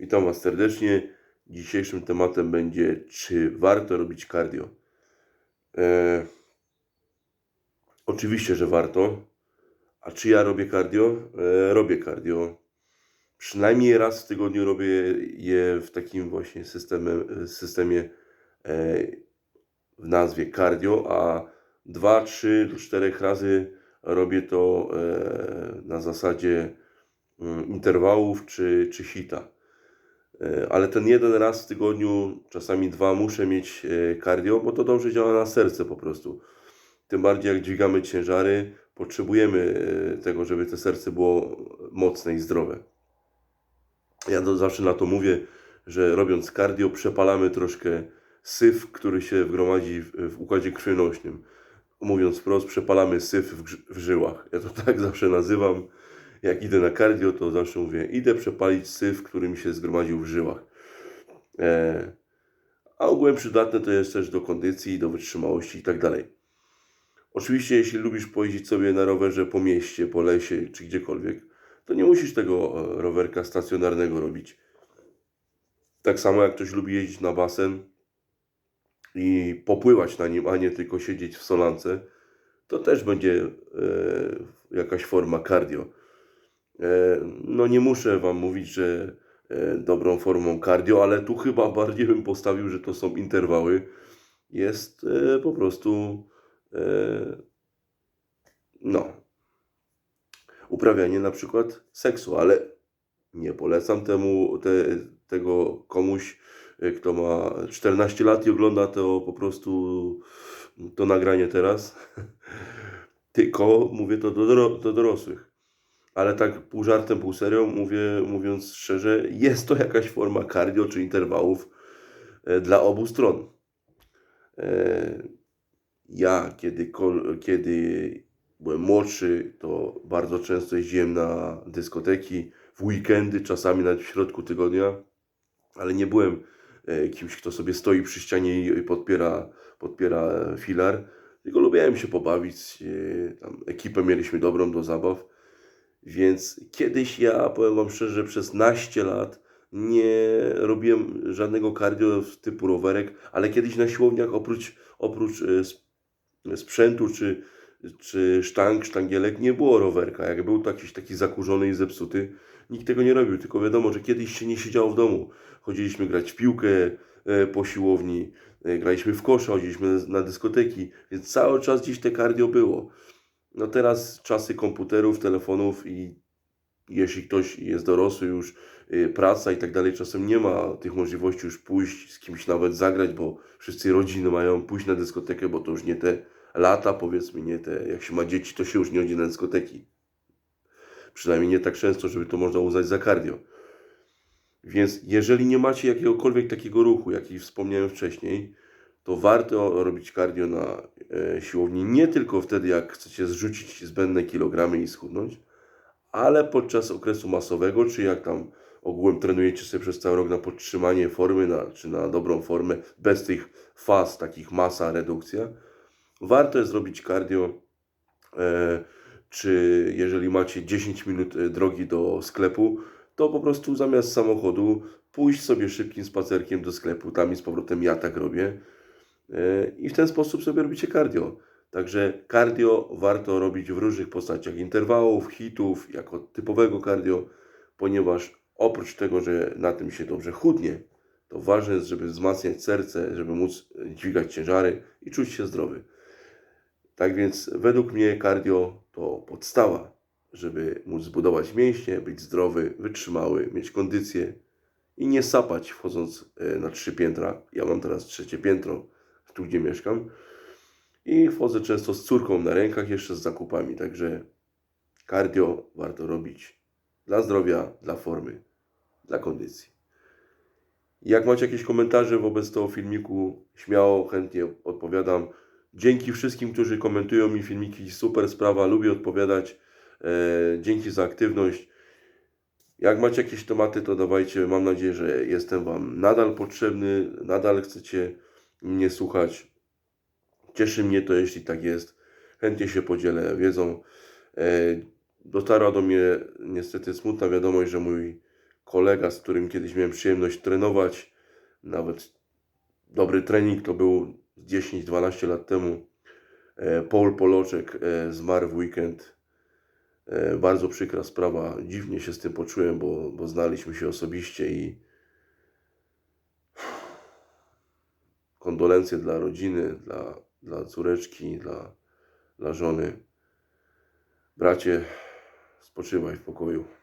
Witam Was serdecznie. Dzisiejszym tematem będzie, czy warto robić cardio. E, oczywiście, że warto. A czy ja robię cardio? E, robię cardio. Przynajmniej raz w tygodniu robię je w takim właśnie systemie, systemie e, w nazwie cardio, a dwa, trzy do czterech razy robię to e, na zasadzie mm, interwałów czy, czy hita. E, Ale ten jeden raz w tygodniu, czasami dwa, muszę mieć e, cardio, bo to dobrze działa na serce po prostu. Tym bardziej jak dźwigamy ciężary, potrzebujemy e, tego, żeby to serce było mocne i zdrowe. Ja to zawsze na to mówię, że robiąc cardio przepalamy troszkę syf, który się wgromadzi w, układzie krwionośnym. Mówiąc wprost, przepalamy syf w, w żyłach. Ja to tak zawsze nazywam. Jak idę na cardio, to zawsze mówię, idę przepalić syf, który mi się zgromadził w żyłach. E, a ogółem przydatne to jest też do kondycji, do wytrzymałości i tak dalej. Oczywiście, jeśli lubisz pojeździć sobie na rowerze po mieście, po lesie czy gdziekolwiek, to nie musisz tego e, rowerka stacjonarnego robić. Tak samo jak ktoś lubi jeździć na basen i popływać na nim, a nie tylko siedzieć w solance, to też będzie e, jakaś forma cardio. E, no nie muszę Wam mówić, że e, dobrą formą cardio, ale tu chyba bardziej bym postawił, że to są interwały. Jest e, po prostu no uprawianie na przykład seksu, ale nie polecam temu, te, tego komuś, kto ma 14 lat i ogląda to po prostu to nagranie teraz. Tylko mówię to do, do dorosłych. Ale tak pół żartem, pół serio, mówię, mówiąc szczerze, jest to jakaś forma cardio czy interwałów e, dla obu stron. E, Ja, kiedy, kiedy byłem młodszy, to bardzo często jeździłem na dyskoteki w weekendy, czasami nawet w środku tygodnia, ale nie byłem e, kimś, kto sobie stoi przy ścianie i podpiera, podpiera filar, tylko lubiłem się pobawić. Tam ekipę mieliśmy dobrą do zabaw. Więc kiedyś ja, powiem Wam szczerze, przez naście lat nie robiłem żadnego cardio typu rowerek, ale kiedyś na siłowniach oprócz, oprócz e, sp- sprzętu czy, czy sztang, sztangielek nie było rowerka. Jak był jakiś taki zakurzony i zepsuty, nikt tego nie robił. Tylko wiadomo, że kiedyś się nie siedziało w domu. Chodziliśmy grać w piłkę e, po siłowni, e, graliśmy w kosza, chodziliśmy na dyskoteki, więc cały czas gdzieś te cardio było. No teraz czasy komputerów, telefonów i jeśli ktoś jest dorosły już, y, praca i tak dalej, czasem nie ma tych możliwości już pójść z kimś nawet zagrać, bo wszyscy rodziny mają pójść na dyskotekę, bo to już nie te lata, powiedzmy, nie te, jak się ma dzieci, to się już nie chodzi na dyskoteki. Przynajmniej nie tak często, żeby to można uznać za cardio. Więc jeżeli nie macie jakiegokolwiek takiego ruchu, jaki wspomniałem wcześniej, to warto robić cardio na e, siłowni. Nie tylko wtedy, jak chcecie zrzucić zbędne kilogramy i schudnąć, ale podczas okresu masowego, czy jak tam ogółem trenujecie sobie przez cały rok na podtrzymanie formy, na, czy na dobrą formę, bez tych faz, takich masa, redukcja, warto jest robić cardio, e, czy jeżeli macie 10 minut e, drogi do sklepu, to po prostu zamiast samochodu pójść sobie szybkim spacerkiem do sklepu, tam i z powrotem ja tak robię i w ten sposób sobie robicie cardio. Także cardio warto robić w różnych postaciach interwałów, hitów, jako typowego cardio, ponieważ oprócz tego, że na tym się dobrze chudnie, to ważne jest, żeby wzmacniać serce, żeby móc dźwigać ciężary i czuć się zdrowy. Tak więc według mnie cardio to podstawa, żeby móc zbudować mięśnie, być zdrowy, wytrzymały, mieć kondycję i nie sapać wchodząc e, na trzy piętra. Ja mam teraz trzecie piętro, tu gdzie mieszkam. I wchodzę często z córką na rękach, jeszcze z zakupami. Także cardio warto robić dla zdrowia, dla formy, dla kondycji. Jak macie jakieś komentarze wobec tego filmiku, śmiało, chętnie odpowiadam. Dzięki wszystkim, którzy komentują mi filmiki. Super sprawa, lubię odpowiadać. E, dzięki za aktywność. Jak macie jakieś tematy, to dawajcie. Mam nadzieję, że jestem Wam nadal potrzebny, nadal chcecie mnie słuchać. Cieszy mnie to, jeśli tak jest. Chętnie się podzielę wiedzą. E, dotarła do mnie niestety smutna wiadomość, że mój kolega, z którym kiedyś miałem przyjemność trenować, nawet dobry trening to był 10-12 lat temu. E, Paul Poloczek e, zmarł w weekend. Bardzo przykra sprawa. Dziwnie się z tym poczułem, bo, bo znaliśmy się osobiście i kondolencje dla rodziny, dla, dla córeczki, dla, dla żony. Bracie, spoczywaj w pokoju.